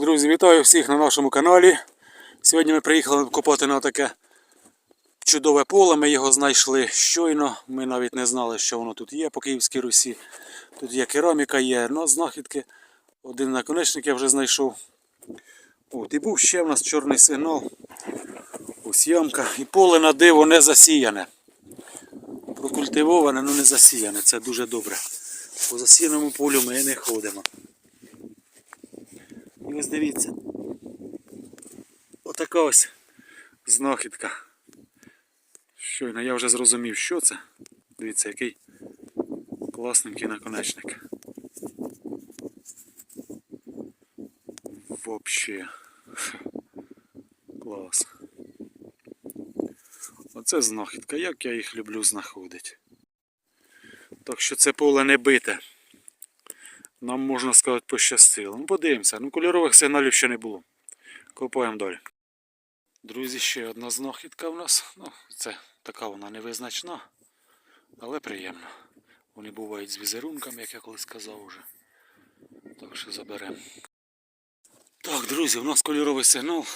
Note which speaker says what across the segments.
Speaker 1: Друзі, вітаю всіх на нашому каналі. Сьогодні ми приїхали копати на таке чудове поле. Ми його знайшли щойно. Ми навіть не знали, що воно тут є по Київській Русі. Тут є кераміка, є ну, знахідки. Один наконечник я вже знайшов. От, і був ще в нас чорний сигнал. Ось ямка. І поле на диво не засіяне. Прокультивоване, але не засіяне. Це дуже добре. По засіяному полю ми не ходимо. І ось дивіться. Отака ось знахідка. Щойно я вже зрозумів, що це. Дивіться, який класненький наконечник. Вообще. Клас. Оце знахідка, як я їх люблю знаходити. Так що це поле не бите. Нам можна сказати пощастило. Ну подивимося, ну кольорових сигналів ще не було. Копаємо далі. Друзі, ще одна знахідка в нас. Ну, це така вона невизначна, але приємна. Вони бувають з візерунками, як я колись сказав уже. Так що заберемо. Так, друзі, у нас кольоровий сигнал.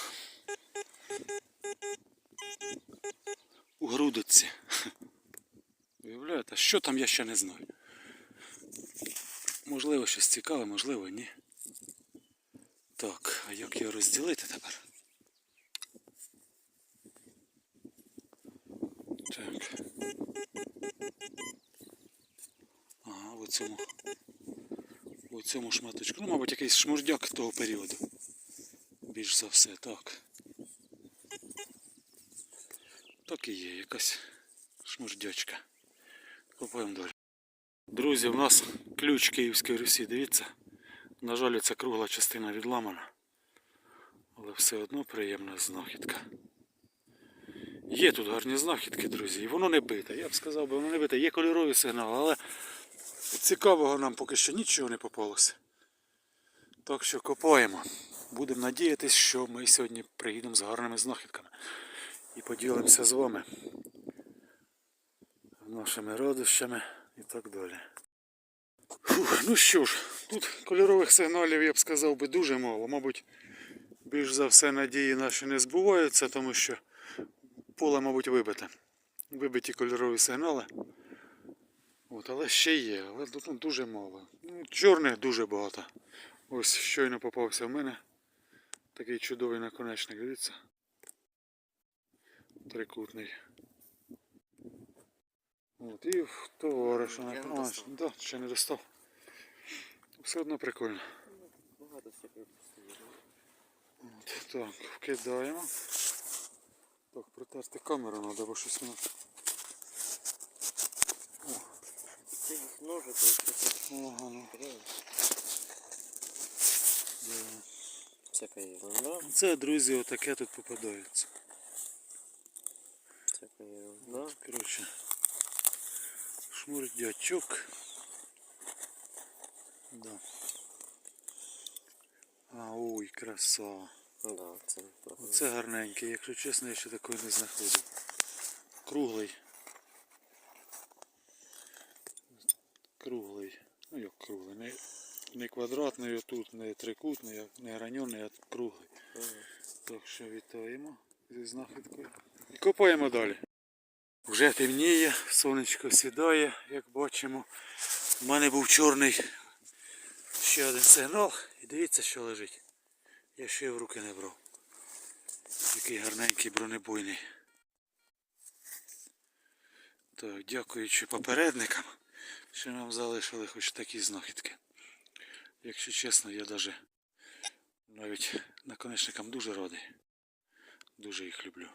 Speaker 1: У грудиці. Уявляєте, що там я ще не знаю. Можливо, щось цікаве, можливо, ні. Так, а як його розділити тепер? Так. Ага, в цьому. В цьому шматочку. Ну, мабуть, якийсь шмурдяк того періоду. Більш за все, так. Так і є, якась шмурдячка. Купуємо далі. Друзі, у нас ключ Київської Русі, дивіться. На жаль, ця кругла частина відламана. Але все одно приємна знахідка. Є тут гарні знахідки, друзі, і воно не бите. Я б сказав, воно не бите. Є кольорові сигнали, але цікавого нам поки що нічого не попалося. Так що копаємо. Будемо надіятися, що ми сьогодні приїдемо з гарними знахідками. І поділимося з вами нашими радощами і так далі. Фух, ну що ж, тут кольорових сигналів я б сказав би дуже мало. Мабуть, більш за все надії наші не збуваються, тому що поле, мабуть, вибите. Вибиті кольорові сигнали. От, але ще є, але тут ну, дуже мало. Ну, чорних дуже багато. Ось щойно попався в мене. Такий чудовий наконечник, дивіться. Трикутний. От, і товариша
Speaker 2: Я не
Speaker 1: на
Speaker 2: достав.
Speaker 1: да, ще не достав. Все одно прикольно.
Speaker 2: Багато посилки.
Speaker 1: От, так, вкидаємо. Так, протерти камеру треба, бо щось воно.
Speaker 2: Це їх ножик, ось це
Speaker 1: Ага, ну. да.
Speaker 2: Ерунда,
Speaker 1: Це, друзі, отаке тут попадається.
Speaker 2: всяка ерунда.
Speaker 1: Коротше, шмурдячок. Да. А, ой, краса.
Speaker 2: Да, це.
Speaker 1: Оце гарненький, якщо чесно, я ще такої не знаходив. Круглий. Круглий. Ну як круглий. Не, не квадратний отут, не трикутний, не граньоний, а круглий.
Speaker 2: Мгм.
Speaker 1: Так що вітаємо зі знахідкою. І копаємо далі. Вже темніє, сонечко сідає, як бачимо. У мене був чорний ще один сигнал. І дивіться, що лежить. Я ще в руки не брав. Який гарненький бронебойний. Так, дякуючи попередникам, що нам залишили хоч такі знахідки. Якщо чесно, я даже навіть наконечникам дуже радий. Дуже їх люблю.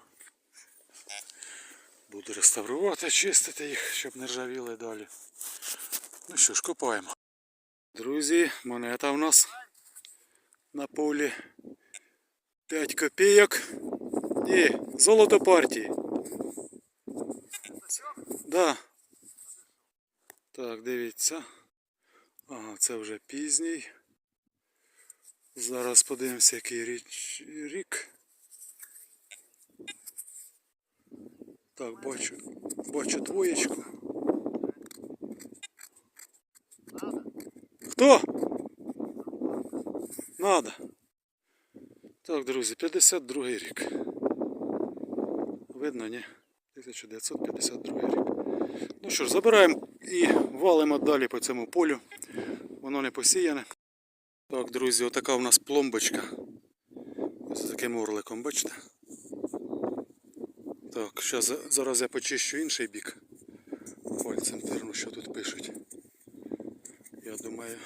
Speaker 1: Буду реставрувати, чистити їх, щоб не ржавіли далі. Ну що ж, копаємо. Друзі, монета в нас на полі 5 копійок. Ні, золото партії. Да. Так, дивіться. Ага, це вже пізній. Зараз подивимося, який річ, рік. Так, бачу, бачу двоєчку. Хто? Надо. Так, друзі, 52 рік. Видно, ні? 1952 рік. Ну що ж, забираємо і валимо далі по цьому полю. Воно не посіяне. Так, друзі, отака у нас пломбочка. З таким орликом, бачите? Так, зараз я почищу інший бік. Пальцем терну, що тут пишуть. Я думаю,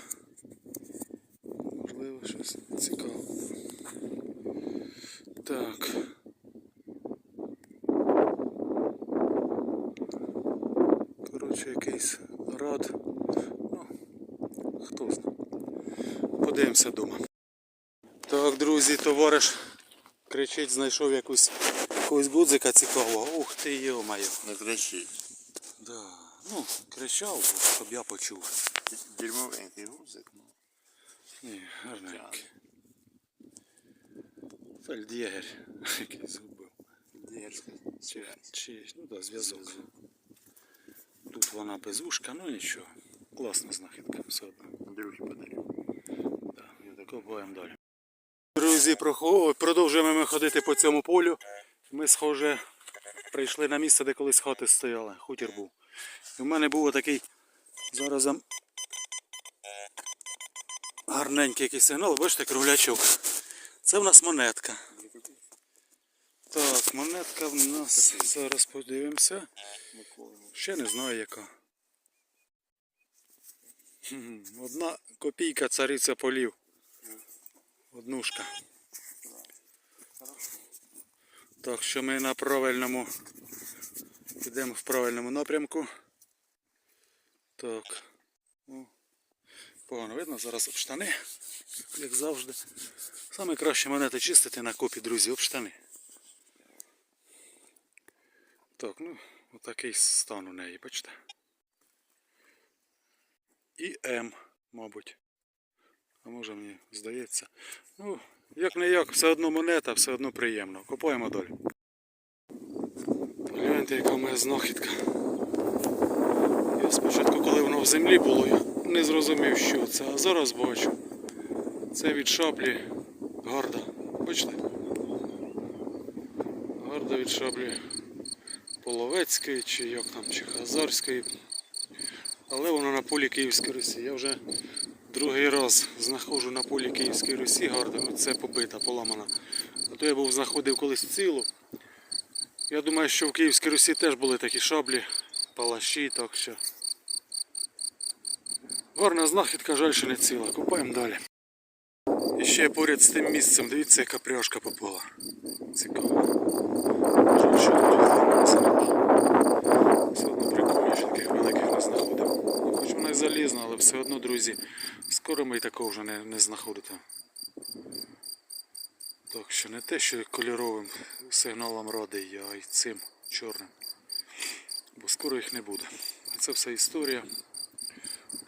Speaker 1: можливо, щось цікаве. Так. Коротше, якийсь рад. Ну, хто знає. Подивимося вдома. Так, друзі, товариш кричить, знайшов якусь якогось гудзика цікавого. Ух ти йо-моє.
Speaker 3: Не кричи.
Speaker 1: Да. Ну, кричав, щоб я почув.
Speaker 3: Дерьмовенький гузик. Ну.
Speaker 1: Ні, гарненький. Фельдєгер. Який згубив.
Speaker 3: Дерзка
Speaker 1: Чи, чи, ну да, зв'язок. Тут вона без ушка, ну нічого. Класна знахідка все одно.
Speaker 3: Андрюхі подарив.
Speaker 1: Да. Копаємо далі. Друзі, продовжуємо ми ходити по цьому полю. Ми, схоже, прийшли на місце, де колись хати стояли. Хутір був. І в мене був такий зараз гарненький якийсь сигнал. Бачите, круглячок. Це в нас монетка. Так, монетка в нас. Зараз подивимося. Ще не знаю яка. Одна копійка цариця полів. Однушка. Так що ми на правильному йдемо в правильному напрямку. Так. Погано видно, зараз об штани, як завжди. Саме краще монети чистити на копі, друзі, об штани. Так, ну, отакий стан у неї, бачите. І М, мабуть. А може мені здається. Ну, як не як, все одно монета, все одно приємно. Копаємо далі. Гляньте, яка моя знахідка. Я спочатку, коли воно в землі було, я не зрозумів, що це. А зараз бачу. Це від шаблі гарда. Бачите? Гарда від шаблі Половецької, чи як там, чи Хазарської. Але воно на полі Київської Русі. Я вже другий раз знаходжу на полі Київської Русі гарду. Ну, це побита, поламана. А то я був знаходив колись цілу. Я думаю, що в Київській Русі теж були такі шаблі, палаші, так що. Гарна знахідка, жаль, що не ціла. Купаємо далі. І ще поряд з тим місцем, дивіться, яка пряжка попала. Цікаво. Жаль, що. Все одно прикольно, таких великих не знаходив. Ну, Хоч вона і залізна, але все одно, друзі, скоро ми і такого вже не, не знаходите. Так що не те, що кольоровим сигналом радий а й цим чорним. Бо скоро їх не буде. А це все історія.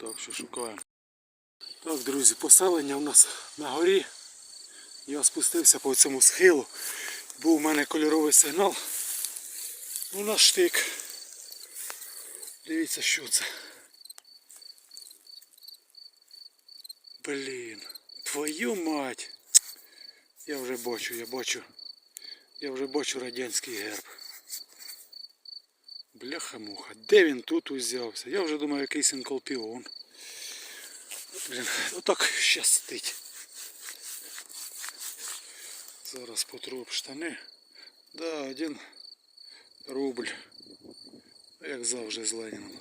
Speaker 1: Так що шукаємо. Так, друзі, поселення у нас на горі. Я спустився по цьому схилу. Був у мене кольоровий сигнал. Ну на штик. Дивіться, що це. Блін, твою мать. Я вже бачу, я бачу. Я вже бачу радянський герб. Бляха-муха. Де він тут узявся? Я вже думаю, якийсь інколпіон. Блін, отак щастить. Зараз потру об штани. Да, один рубль. Як завжди з Леніном.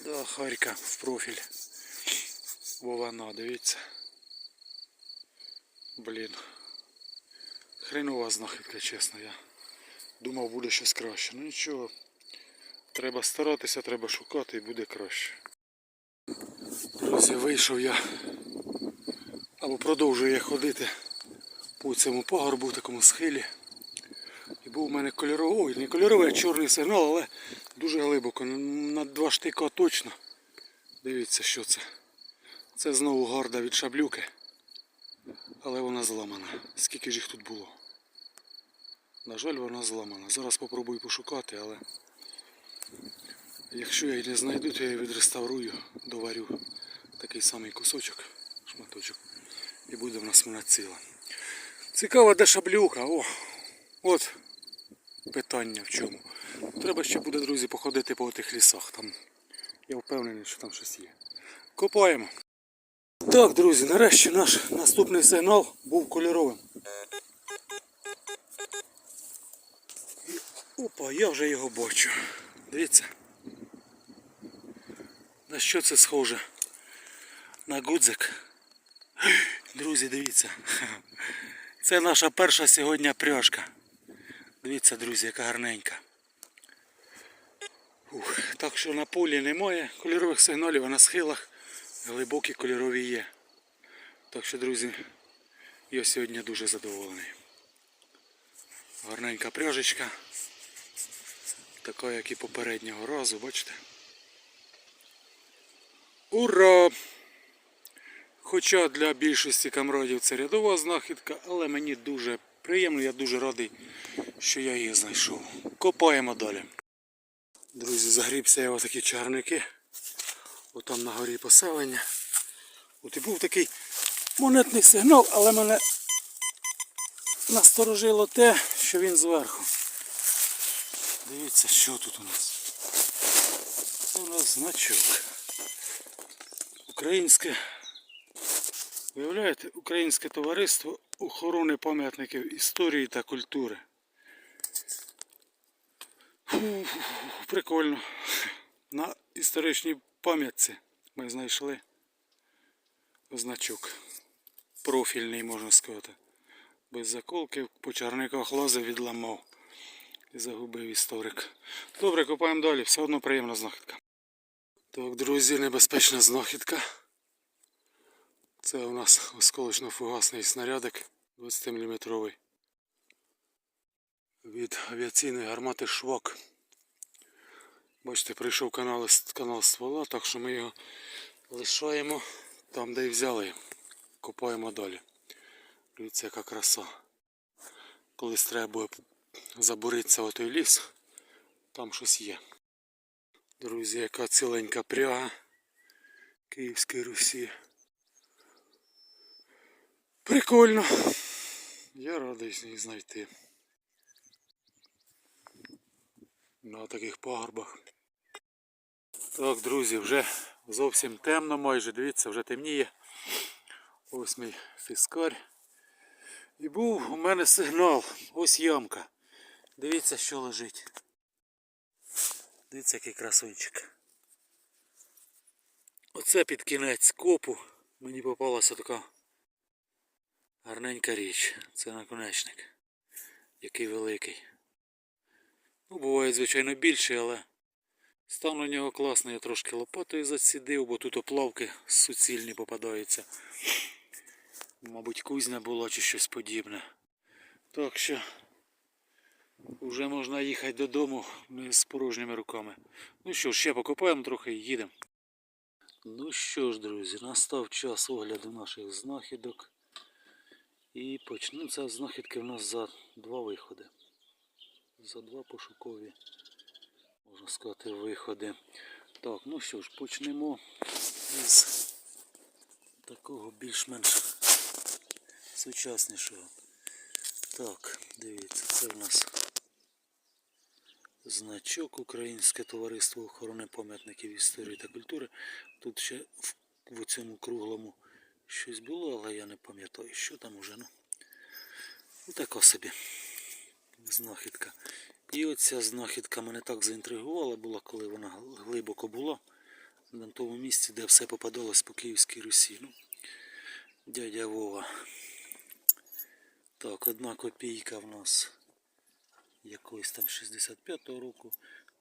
Speaker 1: Да, Харька в профіль. Вована, дивіться. Блін. Хренова знахідка, чесно. Я Думав буде щось краще. Ну нічого. Треба старатися, треба шукати і буде краще. Друзі, вийшов я. Або продовжую я ходити по цьому пагорбу, такому схилі. І був у мене кольоровий, не кольоровий, а чорний сигнал, але дуже глибоко. На два штика точно. Дивіться, що це. Це знову гарда від шаблюки. Але вона зламана. Скільки ж їх тут було? На жаль, вона зламана. Зараз попробую пошукати, але якщо я її не знайду, то я її відреставрую, доварю такий самий кусочок, шматочок. І буде в нас вона ціла. Цікава де шаблюха. О, от питання в чому. Треба ще буде, друзі, походити по тих лісах. Там я впевнений, що там щось є. Копаємо. Так, друзі, нарешті наш наступний сигнал був кольоровим. Опа, я вже його бачу. Дивіться. На що це схоже? На гудзик. Друзі, дивіться. Це наша перша сьогодні пряжка. Дивіться, друзі, яка гарненька. Ух, так що на полі немає кольорових сигналів, а на схилах глибокі кольорові є. Так що, друзі, я сьогодні дуже задоволений. Гарненька пряжечка. Така, як і попереднього разу, бачите? Ура! Хоча для більшості камрадів це рядова знахідка, але мені дуже приємно, я дуже радий, що я її знайшов. Копаємо далі. Друзі, загрібся я такі чарники. Отам на горі поселення. От і був такий монетний сигнал, але мене насторожило те, що він зверху. Дивіться, що тут у нас. Це у нас значок. Українське Виявляєте, Українське товариство охорони пам'ятників історії та культури. Фу, Прикольно. На історичній пам'ятці ми знайшли значок. Профільний, можна сказати. Без заколки по чарниках лазив відламав. Загубив історик. Добре, копаємо далі, все одно приємна знахідка. Так, друзі, небезпечна знахідка. Це у нас осколочно-фугасний снарядик 20-мм від авіаційної гармати Швак. Бачите, прийшов канал, канал ствола, так що ми його лишаємо там, де і взяли. Копаємо далі. Дивіться, яка краса. Колись треба забуритися в той ліс, там щось є. Друзі, яка ціленька пряга Київської Русі. Прикольно. Я радий її знайти. На таких пагорбах. Так, друзі, вже зовсім темно майже, дивіться, вже темніє. Ось мій фіскар. І був у мене сигнал. Ось ямка. Дивіться, що лежить. Дивіться, який красунчик. Оце під кінець копу мені попалася така Гарненька річ. Це наконечник. Який великий. Ну, буває, звичайно, більший, але стан у нього класний. Я трошки лопатою зацідив, бо тут оплавки суцільні попадаються. Мабуть, кузня була чи щось подібне. Так що вже можна їхати додому з порожніми руками. Ну що ж, ще покопаємо трохи і їдемо. Ну що ж, друзі, настав час огляду наших знахідок. І почнуться знахідки в нас за два виходи. За два пошукові, можна сказати, виходи. Так, ну що ж, почнемо із такого більш-менш сучаснішого. Так, дивіться, це в нас значок Українське товариство охорони пам'ятників історії та культури. Тут ще в, в цьому круглому щось було, але я не пам'ятаю, що там уже. Ну, така собі знахідка. І оця знахідка мене так заінтригувала була, коли вона глибоко була. На тому місці, де все попадалось по Київській Русі. Ну, дядя Вова. Так, одна копійка в нас якогось там 65-го року,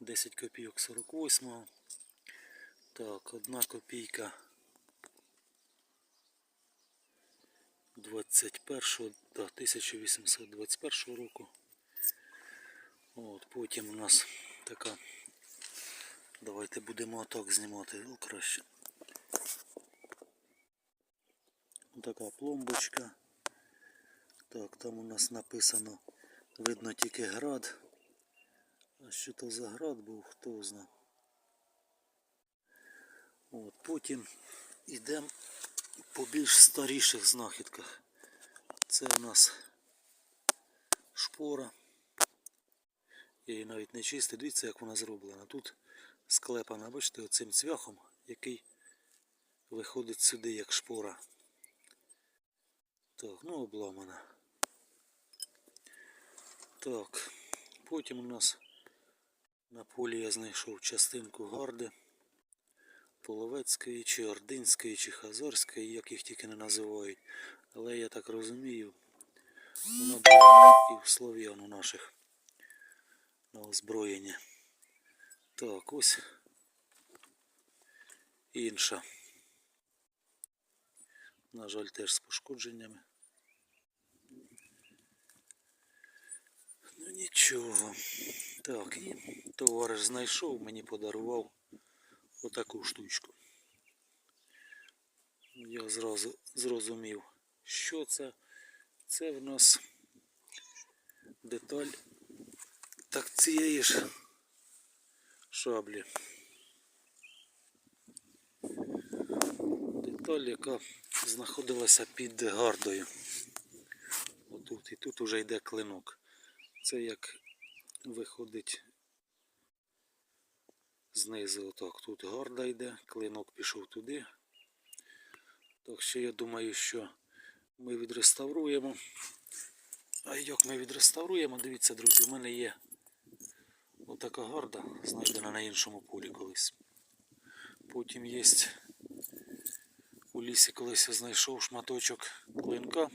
Speaker 1: 10 копійок 48-го. Так, одна копійка 21 да, 1821 року. От, потім у нас така. Давайте будемо так знімати ну, краще. Така пломбочка. Так, там у нас написано, видно тільки град. А що то за град був, хто знає. От, потім йдемо по більш старіших знахідках. Це у нас шпора. Я її навіть не чистив. Дивіться, як вона зроблена. Тут склепана, бачите, оцим цвяхом, який виходить сюди як шпора. Так, ну обламана. Так, потім у нас на полі я знайшов частинку гарди. Половецької, чи Ординської, чи Хазарської, як їх тільки не називають. Але я так розумію, вона була і в слов'ян у наших на озброєнні. Так, ось інша. На жаль, теж з пошкодженнями. Нічого. Так, і товариш знайшов, мені подарував отаку штучку. Я зразу зрозумів, що це. Це в нас деталь так цієї ж шаблі. Деталь, яка знаходилася під гардою. Отут. І тут уже йде клинок. Це як виходить знизу отак. Тут гарда йде, клинок пішов туди. Так що я думаю, що ми відреставруємо. А як ми відреставруємо, дивіться, друзі, в мене є отака гарда, знайдена на іншому полі колись. Потім є у лісі колись я знайшов шматочок клинка.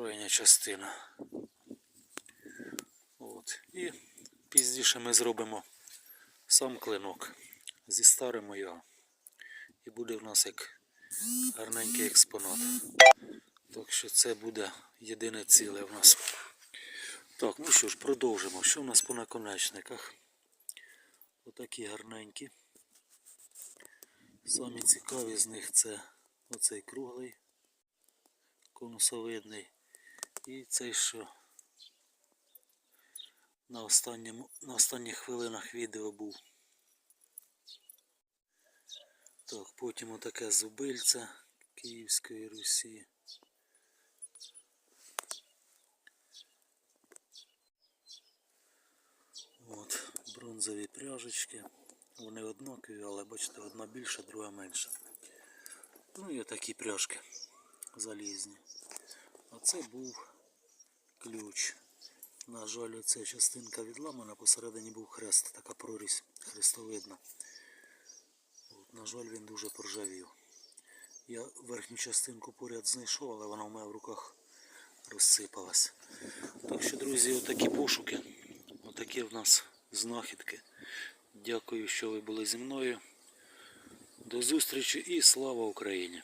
Speaker 1: Крайня частина. От. І пізніше ми зробимо сам клинок. Зістаримо його. І буде в нас як гарненький експонат. Так що це буде єдине ціле в нас. Так, ну що ж, продовжимо. Що в нас по наконечниках? Отакі гарненькі. Самі цікаві з них це оцей круглий, конусовидний. І цей, що на, останньому, на останніх хвилинах відео був. Так, потім отаке зубильце Київської Русі. От, бронзові пряжечки. Вони однакові, але бачите, одна більша, друга менша. Ну і такі пряжки залізні. А це був ключ. На жаль, оця частинка відламана, посередині був хрест, така прорізь хрестовидна. От, на жаль, він дуже поржавів. Я верхню частинку поряд знайшов, але вона в мене в руках розсипалась. Так що, друзі, отакі пошуки, отакі в нас знахідки. Дякую, що ви були зі мною. До зустрічі і слава Україні!